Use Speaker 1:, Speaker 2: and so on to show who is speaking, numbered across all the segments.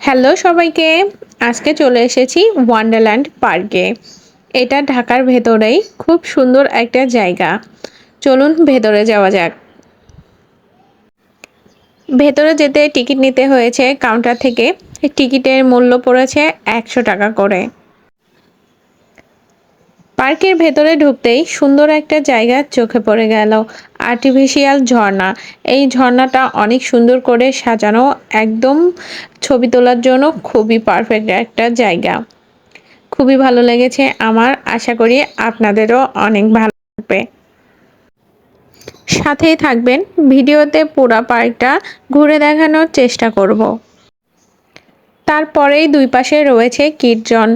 Speaker 1: Hello সবাইকে, আজকে চলে এসেছি ওয়ান্ডারল্যান্ড পার্কে এটা ঢাকার ভেতরেই খুব সুন্দর একটা জায়গা। চলুন ভেতরে যাওয়া যাক। ভেতরে যেতে টিকিট নিতে হয়েছে কাউন্টার থেকে। টিকিটের মূল্য পড়েছে একশো টাকা করে। পার্কের ভেতরে ঢুকতেই সুন্দর একটা জায়গা চোখে পড়ে গেল। আর্টিফিশিয়াল ঝর্ণা। এই ঝর্ণাটা অনেক সুন্দর করে সাজানো, একদম ছবি তোলার জন্য খুবই পারফেক্ট একটা জায়গা। খুবই ভালো লেগেছে আমার, আশা করি আপনাদেরও অনেক ভালো লাগবে। সাথেই থাকবেন, ভিডিওতে পুরা পার্কটা ঘুরে দেখানোর চেষ্টা করব। তারপরেই দুই পাশে রয়েছে কীর্তন।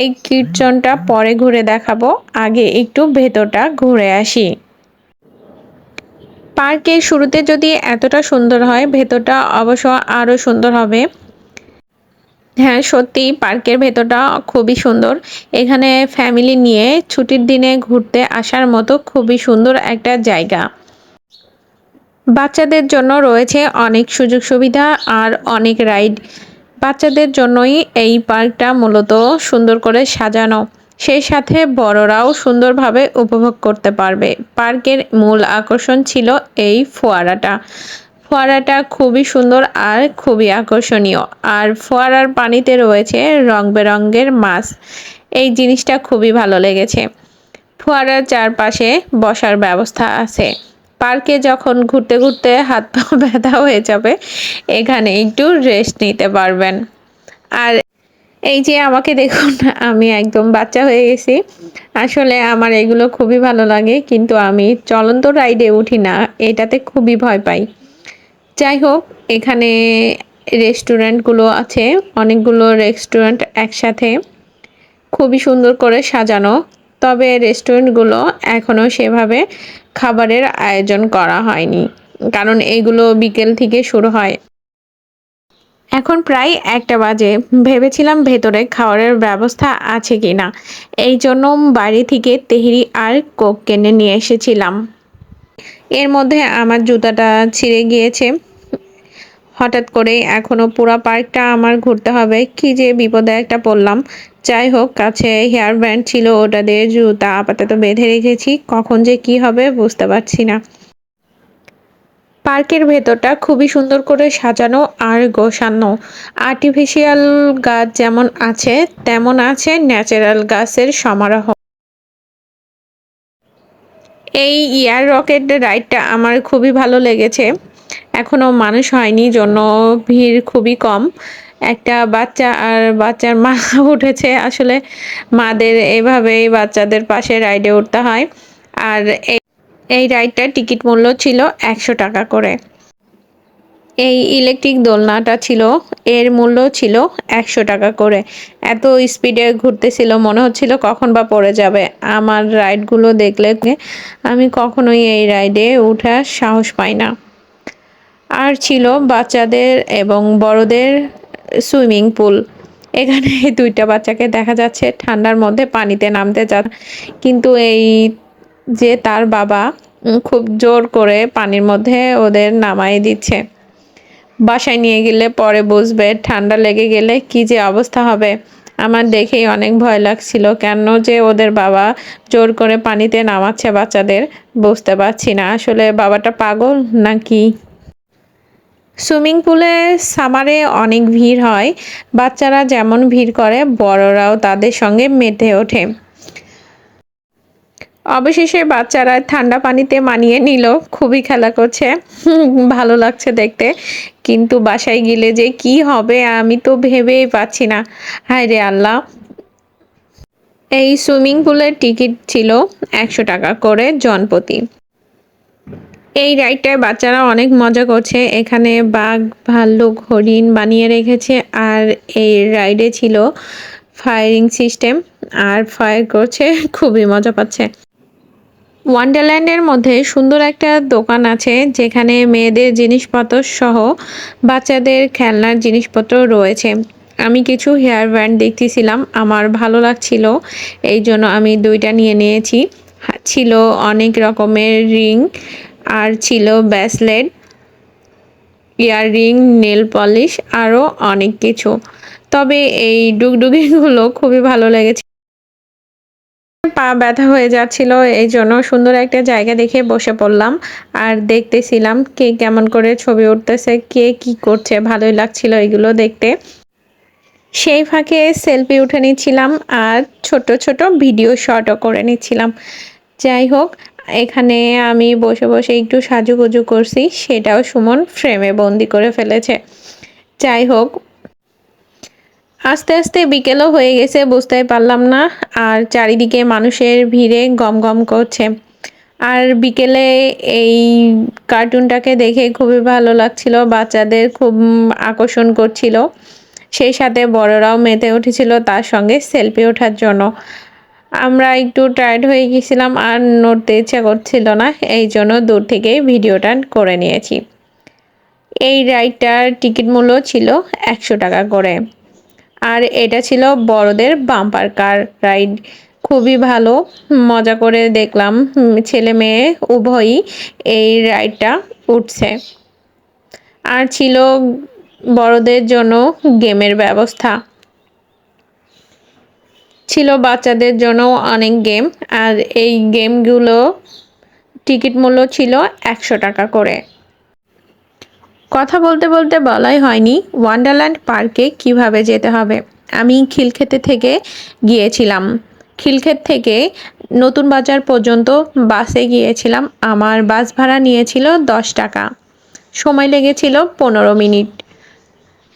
Speaker 1: এই কীর্তনটা পরে ঘুরে দেখাবো, আগে একটু ভেতরটা ঘুরে আসি। পার্কের শুরুতে যদি এতটা সুন্দর হয়, ভেতরটা অবশ্য আরও সুন্দর হবে। হ্যাঁ সত্যি, পার্কের ভেতরটা খুবই সুন্দর। এখানে ফ্যামিলি নিয়ে ছুটির দিনে ঘুরতে আসার মতো খুবই সুন্দর একটা জায়গা। বাচ্চাদের জন্য রয়েছে অনেক সুযোগ সুবিধা আর অনেক রাইড। বাচ্চাদের জন্যই এই পার্কটা মূলত সুন্দর করে সাজানো। সেই সাথে বড়রাও সুন্দরভাবে উপভোগ করতে পারবে। পার্কের মূল আকর্ষণ ছিল এই ফোয়ারাটা। ফোয়ারাটা খুবই সুন্দর আর খুবই আকর্ষণীয়। আর ফোয়ারার পানিতে রয়েছে রং বেরঙের মাছ। এই জিনিসটা খুবই ভালো লেগেছে। ফোয়ারার চারপাশে বসার ব্যবস্থা আছে। পার্কে যখন ঘুরতে ঘুরতে হাত পা ব্যথা হয়ে যাবে, এখানে একটু রেস্ট নিতে পারবেন। আর এই যে আমাকে দেখুন, আমি একদম বাচ্চা হয়ে গেছি। আসলে আমার এগুলো খুবই ভালো লাগে, কিন্তু আমি চলন্ত রাইডে উঠি না, এটাতে খুবই ভয় পাই। যাই হোক, এখানে রেস্টুরেন্টগুলো আছে, অনেকগুলো রেস্টুরেন্ট একসাথে। খুবই সুন্দর করে সাজানো, তবে রেস্টুরেন্টগুলো এখনও সেভাবে খাবারের আয়োজন করা হয়নি, কারণ এগুলো বিকেল থেকে শুরু হয়। এখন প্রায় একটা বাজে। ভেবেছিলাম ভেতরে খাওয়ারের ব্যবস্থা আছে কি না এই জন্য বাড়ি থেকে তেহরি আর কোক কিনে নিয়ে এসেছিলাম। এর মধ্যে আমার জুতাটা ছিঁড়ে গিয়েছে। হঠাৎ করে এখনও পুরো পার্কটা আমার ঘুরতে হবে। কি যে বিপদে একটা পড়লাম। যাই হোক, কাছে হেয়ার ব্যান্ড ছিল, ওটা দিয়ে জুতা আপাতত বেঁধে রেখেছি। কখন যে কি হবে বুঝতে পারছি না। পার্কের ভেতরটা খুবই সুন্দর করে সাজানো আর গোছানো। আর্টিফিশিয়াল গাছ যেমন আছে, তেমন আছে ন্যাচারাল গাছের সমারোহ। এই ইয়ার রকেট রাইডটা আমার খুবই ভালো লেগেছে। এখনও মানুষ হয়নি, জন্য ভিড় খুবই কম। একটা বাচ্চা আর বাচ্চার মা উঠেছে। আসলে মাদের এভাবেই বাচ্চাদের পাশে রাইডে উঠতে হয়। আর এই রাইডটার টিকিট মূল্য ছিল একশো টাকা করে। এই ইলেকট্রিক দোলনাটা ছিল, এর মূল্য ছিল একশো টাকা করে। এত স্পিডে ঘুরতেছিল, মনে হচ্ছিল কখন বা পড়ে যাবে। আমার রাইডগুলো দেখলে আমি কখনোই এই রাইডে ওঠার সাহস পাই না। আর ছিল বাচ্চাদের এবং বড়দের সুইমিং পুল। এখানে দুইটা বাচ্চাকে দেখা যাচ্ছে ঠান্ডার মধ্যে পানিতে নামতে যা কিন্তু এই যে তার বাবা খুব জোর করে পানির মধ্যে ওদের নামাই দিচ্ছে। বাসায় নিয়ে গেলে পরে বুঝবে, ঠান্ডা লেগে গেলে কি যে অবস্থা হবে। আমার দেখেই অনেক ভয় লাগছিল, কেন যে ওদের বাবা জোর করে পানিতে নামাচ্ছে বাচ্চাদের, বুঝতে পারছি না। আসলে বাবাটা পাগল নাকি? সুইমিং পুলে সামারে অনেক ভিড় হয়। বাচ্চারা যেমন ভিড় করে, বড়রাও তাদের সঙ্গে মেতে ওঠে। অবশেষে বাচ্চারা ঠান্ডা পানিতে মানিয়ে নিল। খুবই খেলা করছে। ভালো লাগছে দেখতে। কিন্তু বাসায় গেলে যে কি হবে আমি তো ভেবেই পাচ্ছি না। হায় রে আল্লাহ। এই সুইমিং পুলের টিকিট ছিল একশো টাকা করে জনপতি। এই রাইডটায় বাচ্চারা অনেক মজা করছে। এখানে বাঘ, ভাল্লুক, হরিণ বানিয়ে রেখেছে। আর এই রাইডে ছিল ফায়ারিং সিস্টেম আর ফায়ার করছে, খুবই মজা পাচ্ছে। ওয়ান্ডারল্যান্ডের মধ্যে সুন্দর একটা দোকান আছে, যেখানে মেয়েদের জিনিসপত্র সহ বাচ্চাদের খেলনার জিনিসপত্র রয়েছে। আমি কিছু হেয়ার ব্যান্ড দেখতেছিলাম, আমার ভালো লাগছিল, এই জন্য আমি দুইটা নিয়ে নিয়েছি। ছিল অনেক রকমের রিং, আর ছিল ব্যাসলেট, ইয়াররিং, নেল পলিশ, আরও অনেক কিছু। তবে এই ডুগডুগিগুলো খুবই ভালো লেগেছে। পা ব্যথা হয়ে যাচ্ছিল, এই জন্য সুন্দর একটা জায়গা দেখে বসে পড়লাম আর দেখতেছিলাম কে কেমন করে ছবি উঠতেছে, কে কি করছে, ভালোই লাগছিল এগুলো দেখতে। সেই ফাঁকে সেলফি উঠে নিচ্ছিলাম আর ছোট ছোট ভিডিও শটও করে নিচ্ছিলাম। যাই হোক, এখানে আমি বসে বসে একটু সাজুগুজু করছি, সেটাও সুমন ফ্রেমে বন্দি করে ফেলেছে। যাই হোক আস্তে আস্তে বিকেলও হয়ে গেছে, বুঝতেই পারলাম না। আর চারিদিকে মানুষের ভিড়ে গম গম করছে। আর বিকেলে এই কার্টুনটাকে দেখে খুবই ভালো লাগছিল, বাচ্চাদের খুব আকর্ষণ করছিল। সেই সাথে বড়রাও মেতে উঠেছিল তার সঙ্গে সেলফি ওঠার জন্য। আমরা একটু টায়ার্ড হয়ে গেছিলাম, আর নড়তে ইচ্ছা করছিল না, এই জন্য দূর থেকে ভিডিওটা করে নিয়েছি। এই রাইডটার টিকিট মূল্য ছিল একশো টাকা করে। আর এটা ছিল বড়দের বাম্পার কার রাইড। খুবই ভালো, মজা করে দেখলাম ছেলে মেয়ে উভয়ই এই রাইডটা উঠছে। আর ছিল বড়দের জন্য গেমের ব্যবস্থা। ছিল বাচ্চাদের জন্য অনেক গেম, আর এই গেমগুলো টিকিট মূল্য ছিল একশো টাকা করে। কথা বলতে বলতে বলাই হয়নি ওয়ান্ডারল্যান্ড পার্কে কীভাবে যেতে হবে? আমি খিলক্ষেতে থেকে গিয়েছিলাম। খিলক্ষেত থেকে নতুন বাজার পর্যন্ত বাসে গিয়েছিলাম। আমার বাস ভাড়া নিয়েছিল দশ টাকা। সময় লেগেছিল পনেরো মিনিট।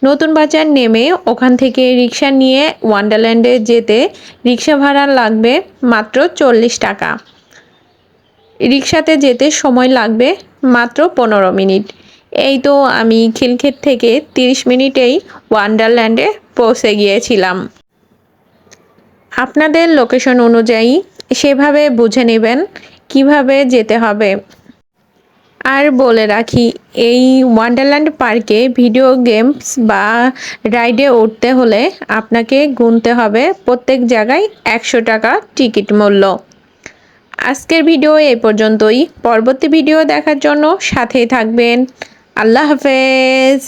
Speaker 1: নতুন বাজার নেমে ওখান থেকে রিক্সা নিয়ে ওয়ান্ডারল্যান্ডে যেতে রিক্সা ভাড়া লাগবে মাত্র চল্লিশ টাকা। রিক্সাতে যেতে সময় লাগবে মাত্র পনেরো মিনিট। এই তো আমি খিলক্ষেত থেকে তিরিশ মিনিটেই ওয়ান্ডারল্যান্ডে পৌঁছে গিয়েছিলাম। আপনাদের লোকেশন অনুযায়ী সেভাবে বুঝে নেবেন কীভাবে যেতে হবে। আর বলে রাখি, এই ওয়ান্ডারল্যান্ড পার্কে ভিডিও গেমস বা রাইডে উঠতে হলে আপনাকে গুনতে হবে প্রত্যেক জায়গায় একশো টাকা টিকিট মূল্য। আজকের ভিডিও এই পর্যন্তই। পরবর্তী ভিডিও দেখার জন্য সাথেই থাকবেন। আল্লাহ হাফেজ।